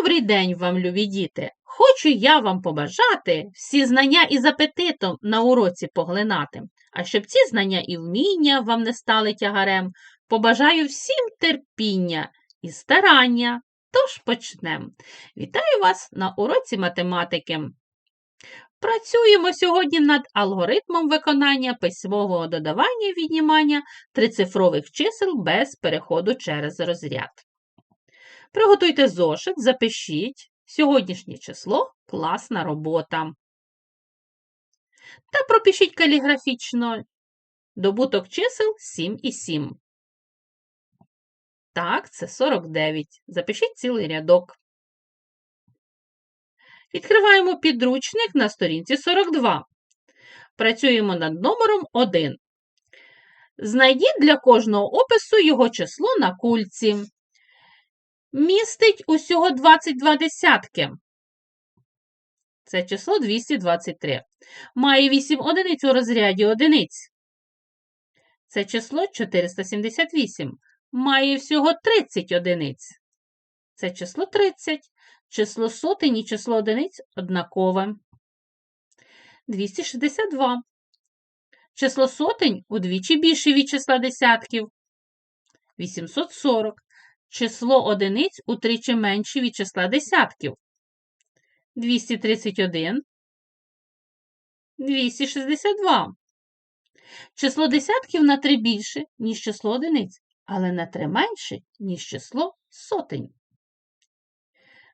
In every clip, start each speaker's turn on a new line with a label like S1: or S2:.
S1: Добрий день вам, любі діти! Хочу я вам побажати всі знання із апетитом на уроці поглинати. А щоб ці знання і вміння вам не стали тягарем, побажаю всім терпіння і старання. Тож почнем. Вітаю вас на уроці математики. Працюємо сьогодні над алгоритмом виконання письмового додавання і віднімання трицифрових чисел без переходу через розряд. Приготуйте зошит, запишіть сьогоднішнє число класна робота. Та пропишіть каліграфічно добуток чисел 7 і 7. Так, це 49. Запишіть цілий рядок. Відкриваємо підручник на сторінці 42. Працюємо над номером 1. Знайдіть для кожного опису його число на кульці. Містить усього 22 десятки. Це число 223. Має 8 одиниць у розряді одиниць. Це число 478. Має всього 30 одиниць. Це число 30. Число сотень і число одиниць однакове. 262. Число сотень удвічі більше від числа десятків. 840. Число одиниць утричі менше від числа десятків. 231. 262. Число десятків на 3 більше, ніж число одиниць, але на 3 менше, ніж число сотень.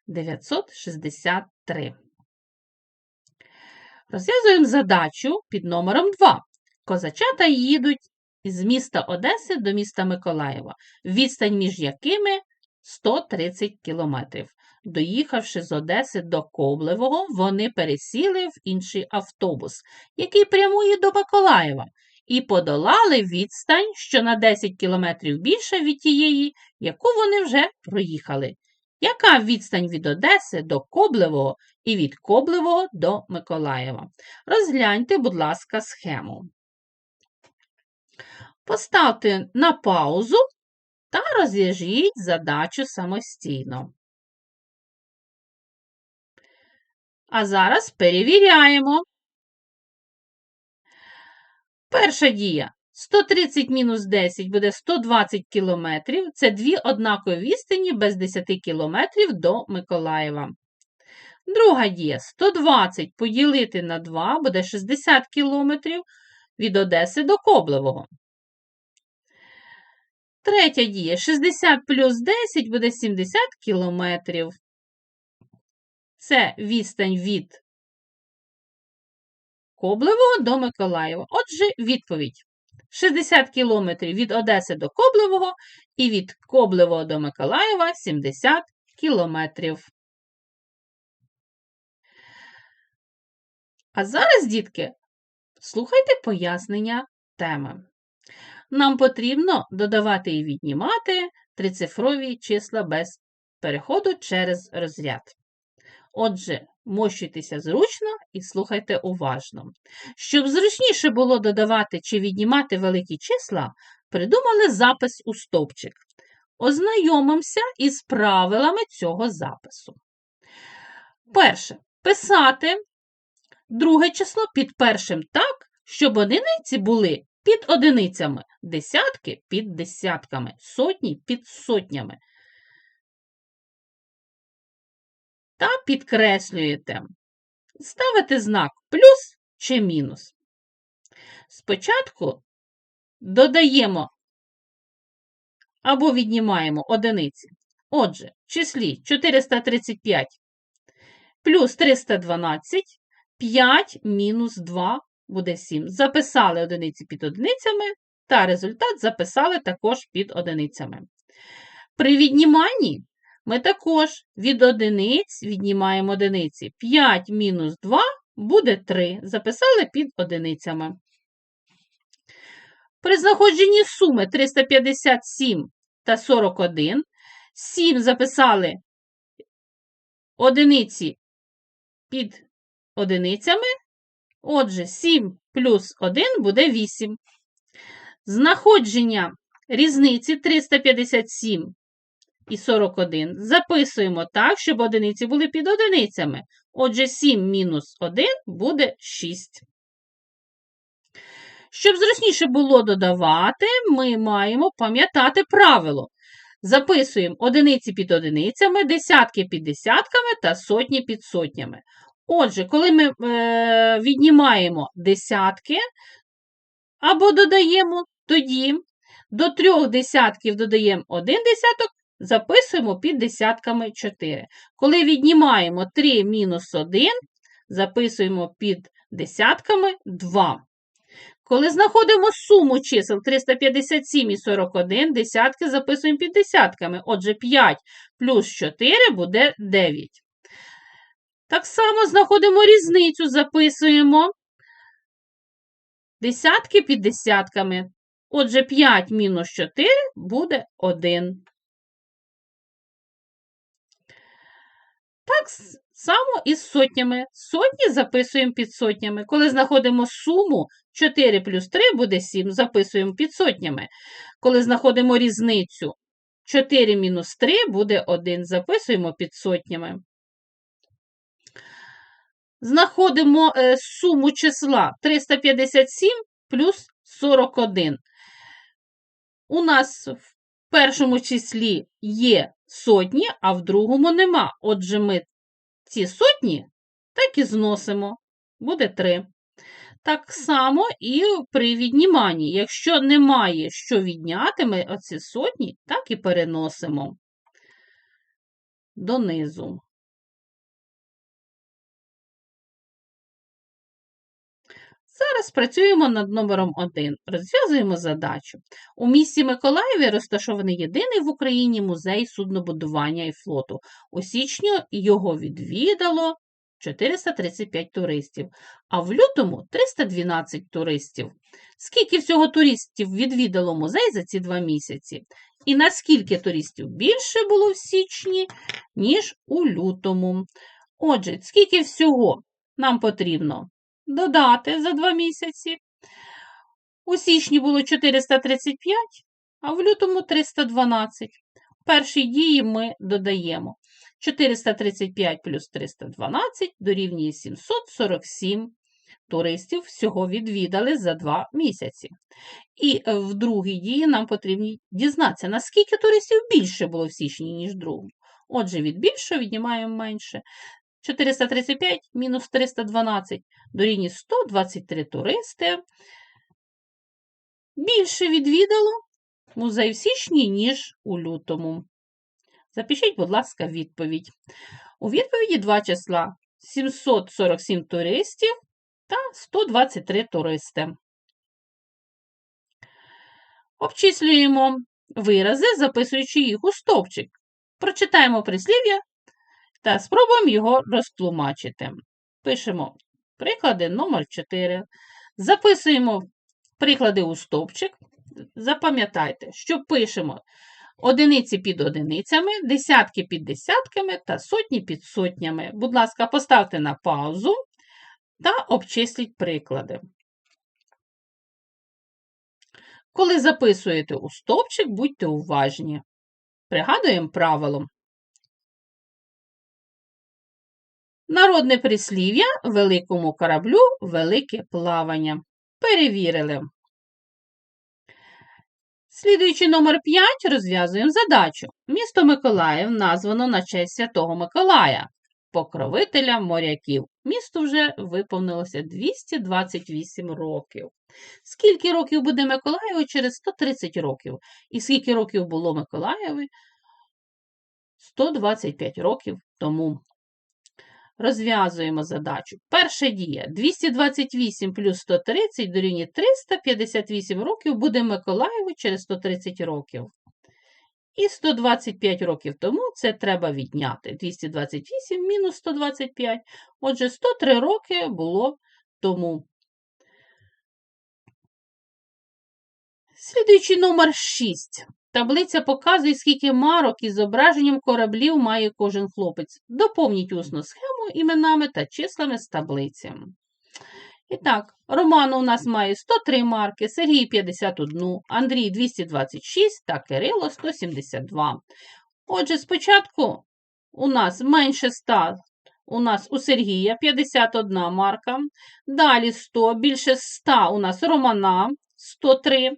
S1: 963. Розв'язуємо задачу під номером 2. Козачата їдуть із міста Одеси до міста Миколаєва, відстань між якими 130 кілометрів. Доїхавши з Одеси до Коблевого, вони пересіли в інший автобус, який прямує до Миколаєва, і подолали відстань, що на 10 кілометрів більше від тієї, яку вони вже проїхали. Яка відстань від Одеси до Коблевого і від Коблевого до Миколаєва? Розгляньте, будь ласка, схему. Поставте на паузу та розв'яжіть задачу самостійно. А зараз перевіряємо. Перша дія. 130 мінус 10 буде 120 кілометрів. Це дві однакові відстані без 10 кілометрів до Миколаєва. Друга дія 120 поділити на 2 буде 60 кілометрів від Одеси до Коблевого. Третя дія 60 плюс 10 буде 70 кілометрів. Це відстань від Коблевого до Миколаєва. Отже, відповідь. 60 кілометрів від Одеси до Коблевого і від Коблевого до Миколаєва 70 кілометрів. А зараз, дітки, слухайте пояснення теми. Нам потрібно додавати і віднімати трицифрові числа без переходу через розряд. Отже, мощуйтеся зручно і слухайте уважно. Щоб зручніше було додавати чи віднімати великі числа, придумали запис у стовпчик. Ознайомимося із правилами цього запису. Перше. Писати друге число під першим так, щоб одиниці були під одиницями, десятки під десятками, сотні під сотнями. Та підкреслюєте. Ставите знак плюс чи мінус. Спочатку додаємо або віднімаємо одиниці. Отже, числі 435 плюс 312, 5 мінус 2 буде 7. Записали одиниці під одиницями, та результат записали також під одиницями. При відніманні ми також від одиниць віднімаємо одиниці. 5 мінус 2 буде 3. Записали під одиницями. При знаходженні суми 357 та 41. 7 записали одиниці під одиницями, Отже, 7 плюс 1 буде 8. Знаходження різниці 357 і 41 записуємо так, щоб одиниці були під одиницями. Отже, 7 мінус 1 буде 6. Щоб зручніше було додавати, ми маємо пам'ятати правило. Записуємо одиниці під одиницями, десятки під десятками та сотні під сотнями. Отже, коли ми е, віднімаємо десятки або додаємо, тоді до трьох десятків додаємо один десяток, записуємо під десятками 4. Коли віднімаємо 3 мінус 1, записуємо під десятками 2. Коли знаходимо суму чисел 357 і 41, десятки записуємо під десятками. Отже, 5 плюс 4 буде 9. Так само знаходимо різницю, записуємо десятки під десятками. Отже, 5 мінус 4 буде 1. Так само і з сотнями. Сотні записуємо під сотнями. Коли знаходимо суму 4 плюс 3 буде 7, записуємо під сотнями. Коли знаходимо різницю 4 мінус 3 буде 1, записуємо під сотнями. Знаходимо е, суму числа 357 плюс 41. У нас в першому числі є сотні, а в другому нема. Отже, ми ці сотні так і зносимо. Буде 3. Так само і при відніманні. Якщо немає що відняти, ми оці сотні так і переносимо донизу. Зараз працюємо над номером 1. Розв'язуємо задачу. У місті Миколаєві розташований єдиний в Україні музей суднобудування і флоту. У січні його відвідало 435 туристів, а в лютому 312 туристів. Скільки всього туристів відвідало музей за ці два місяці? І наскільки туристів більше було в січні, ніж у лютому? Отже, скільки всього нам потрібно додати за два місяці? У січні було 435, а в лютому 312. Перші дії ми додаємо. 435 плюс 312 дорівнює 747 туристів всього відвідали за два місяці. І в другій дії нам потрібно дізнатися, наскільки туристів більше було в січні, ніж в другому. Отже, від більшого віднімаємо менше. 435 мінус 312 дорівнює 123 туристи. Більше відвідало музей в січні, ніж у лютому. Запишіть, будь ласка, відповідь. У відповіді два числа: 747 туристів та 123 туристи. Обчислюємо вирази, записуючи їх у стовпчик. Прочитаємо прислів'я та спробуємо його розтлумачити. Пишемо приклади номер 4. Записуємо приклади у стовпчик. Запам'ятайте, що пишемо одиниці під одиницями, десятки під десятками та сотні під сотнями. Будь ласка, поставте на паузу та обчисліть приклади. Коли записуєте у стовпчик, будьте уважні. Пригадуємо правило. Народне прислів'я великому кораблю велике плавання. Перевірили. Слідуючи номер 5 розв'язуємо задачу. Місто Миколаїв названо на честь Святого Миколая, покровителя моряків. Місту вже виповнилося 228 років. Скільки років буде Миколаєву через 130 років? І скільки років було Миколаєві? 125 років тому. Розв'язуємо задачу. Перша дія. 228 плюс 130 дорівнює 358 років буде Миколаєву через 130 років. І 125 років тому це треба відняти. 228 мінус 125. Отже, 103 роки було тому. Слідуючий номер 6. Таблиця показує, скільки марок із зображенням кораблів має кожен хлопець. Доповніть усну схему іменами та числами з таблиці. І так, Роман у нас має 103 марки, Сергій 51, Андрій 226 та Кирило 172. Отже, спочатку у нас менше 100, у нас у Сергія 51 марка, далі 100, більше 100 у нас Романа 103.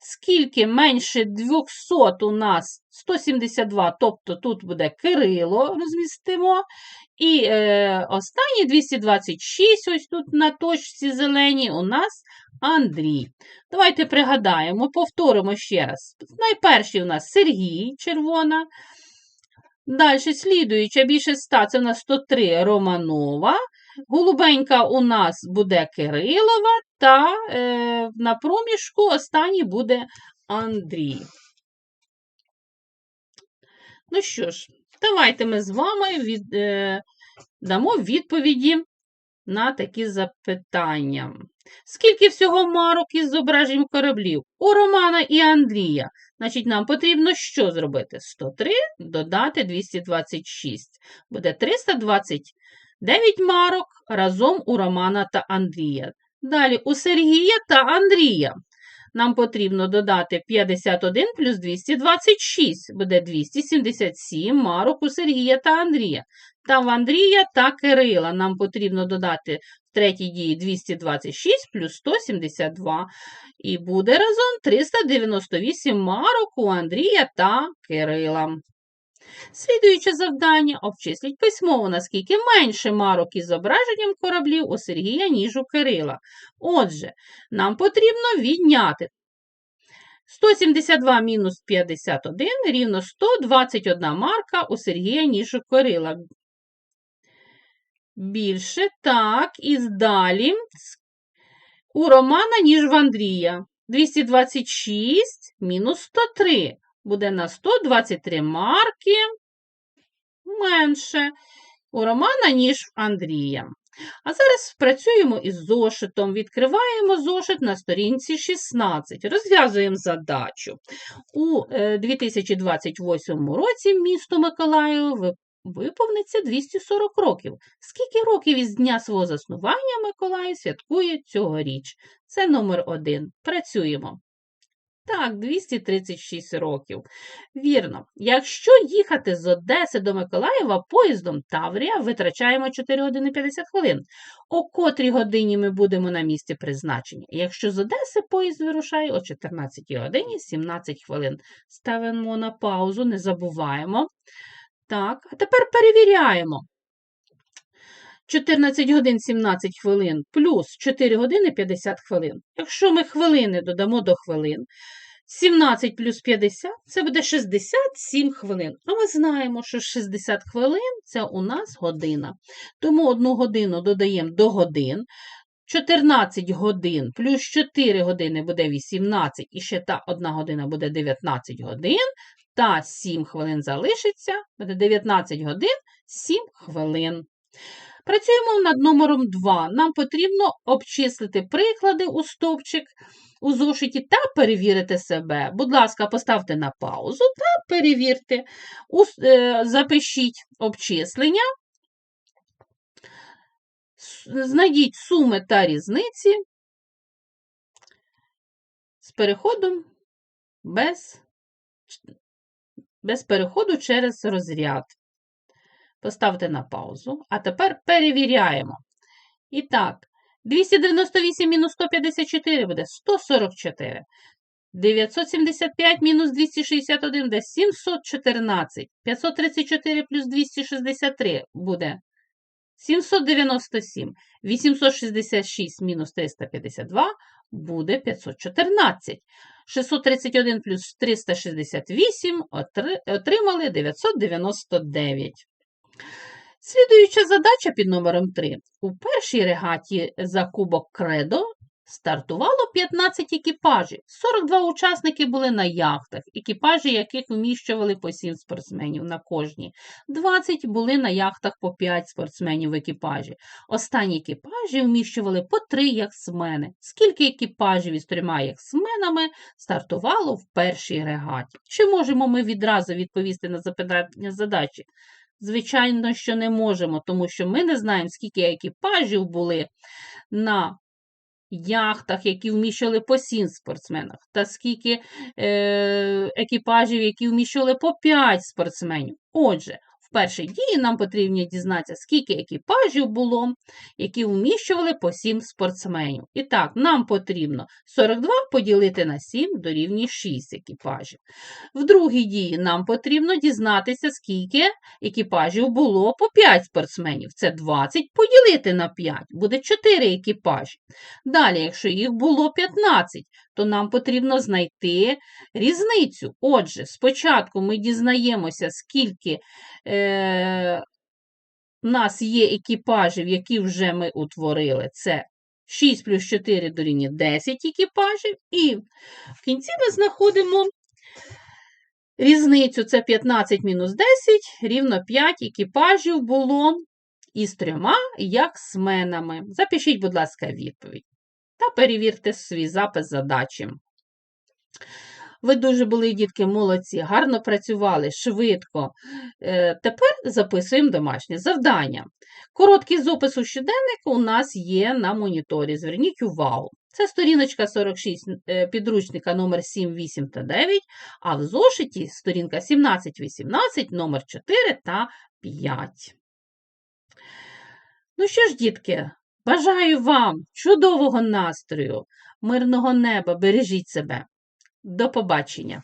S1: Скільки менше 200 у нас 172, тобто тут буде Кирило, розмістимо. І е, останні 226, ось тут на точці зеленій, у нас Андрій. Давайте пригадаємо, повторимо ще раз. Найперший у нас Сергій, червона. Далі слідуюча більше 100, це у нас 103 Романова. Голубенька у нас буде Кирилова, та е, на проміжку останній буде Андрій. Ну що ж, давайте ми з вами від, е, дамо відповіді на такі запитання. Скільки всього марок із зображенням кораблів? У Романа і Андрія. Значить, нам потрібно що зробити? 103 додати 226. Буде 329 марок разом у Романа та Андрія. Далі у Сергія та Андрія. Нам потрібно додати 51 плюс 226. Буде 277 марок у Сергія та Андрія. Та в Андрія та Кирила нам потрібно додати в третій дії 226 плюс 172. І буде разом 398 марок у Андрія та Кирила. Слідуюче завдання обчисліть письмово, наскільки менше марок із зображенням кораблів у Сергія, ніж у Кирила. Отже, нам потрібно відняти 172 мінус 51 рівно 121 марка у Сергія, ніж у Кирила. Більше, так, і далі у Романа, ніж в Андрія. 226 мінус 103 буде на 123 марки менше у Романа, ніж в Андрія. А зараз працюємо із зошитом. Відкриваємо зошит на сторінці 16. Розв'язуємо задачу. У 2028 році місто Миколаїв виповниться 240 років. Скільки років із дня свого заснування Миколаїв святкує цьогоріч? Це номер один. Працюємо. Так, 236 років. Вірно, якщо їхати з Одеси до Миколаєва поїздом Таврія, витрачаємо 4 години 50 хвилин. О котрій годині ми будемо на місці призначення. Якщо з Одеси поїзд вирушає о 14 годині 17 хвилин. Ставимо на паузу, не забуваємо. Так, а тепер перевіряємо. 14 годин 17 хвилин плюс 4 години 50 хвилин. Якщо ми хвилини додамо до хвилин, 17 плюс 50 це буде 67 хвилин. А ми знаємо, що 60 хвилин це у нас година. Тому одну годину додаємо до годин. 14 годин плюс 4 години буде 18, і ще та одна година буде 19 годин, та 7 хвилин залишиться, буде 19 годин 7 хвилин. Працюємо над номером 2. Нам потрібно обчислити приклади у стовпчик у зошиті та перевірити себе. Будь ласка, поставте на паузу та перевірте. Е, запишіть обчислення, знайдіть суми та різниці з переходом без, без переходу через розряд. Поставте на паузу. А тепер перевіряємо. І так, 298 мінус 154 буде 144. 975 мінус 261 буде 714. 534 плюс 263 буде 797. 866 мінус 352 буде 514. 631 плюс 368 отримали 999. Слідуюча задача під номером 3. У першій регаті за Кубок Кредо стартувало 15 екіпажів. 42 учасники були на яхтах, екіпажі яких вміщували по 7 спортсменів на кожній. 20 були на яхтах по 5 спортсменів в екіпажі. Останні екіпажі вміщували по 3 яхтсмени. Скільки екіпажів із трьома яхтсменами стартувало в першій регаті? Чи можемо ми відразу відповісти на запитання задачі? Звичайно, що не можемо, тому що ми не знаємо, скільки екіпажів були на яхтах, які вміщали по 7 спортсменах, та скільки е, екіпажів, які вміщали по 5 спортсменів. Отже, в першій дії нам потрібно дізнатися, скільки екіпажів було, які вміщували по 7 спортсменів. І так, нам потрібно 42 поділити на 7 дорівнює 6 екіпажів. В другій дії нам потрібно дізнатися, скільки екіпажів було по 5 спортсменів. Це 20 поділити на 5, буде 4 екіпажі. Далі, якщо їх було 15, то нам потрібно знайти різницю. Отже, спочатку ми дізнаємося, скільки е, нас є екіпажів, які вже ми утворили. Це 6 плюс 4 дорівнює 10 екіпажів. І в кінці ми знаходимо різницю. Це 15 мінус 10, рівно 5 екіпажів було із трьома яксменами. Запишіть, будь ласка, відповідь. Перевірте свій запис задачі. Ви дуже були, дітки, молодці, гарно працювали, швидко. Е, Тепер записуємо домашнє завдання. Короткий запис у щоденнику у нас є на моніторі. Зверніть увагу. Це сторіночка 46 е, підручника номер 7, 8 та 9, а в зошиті сторінка 17, 18, номер 4 та 5. Ну що ж, дітки, бажаю вам чудового настрою, мирного неба, бережіть себе. До побачення!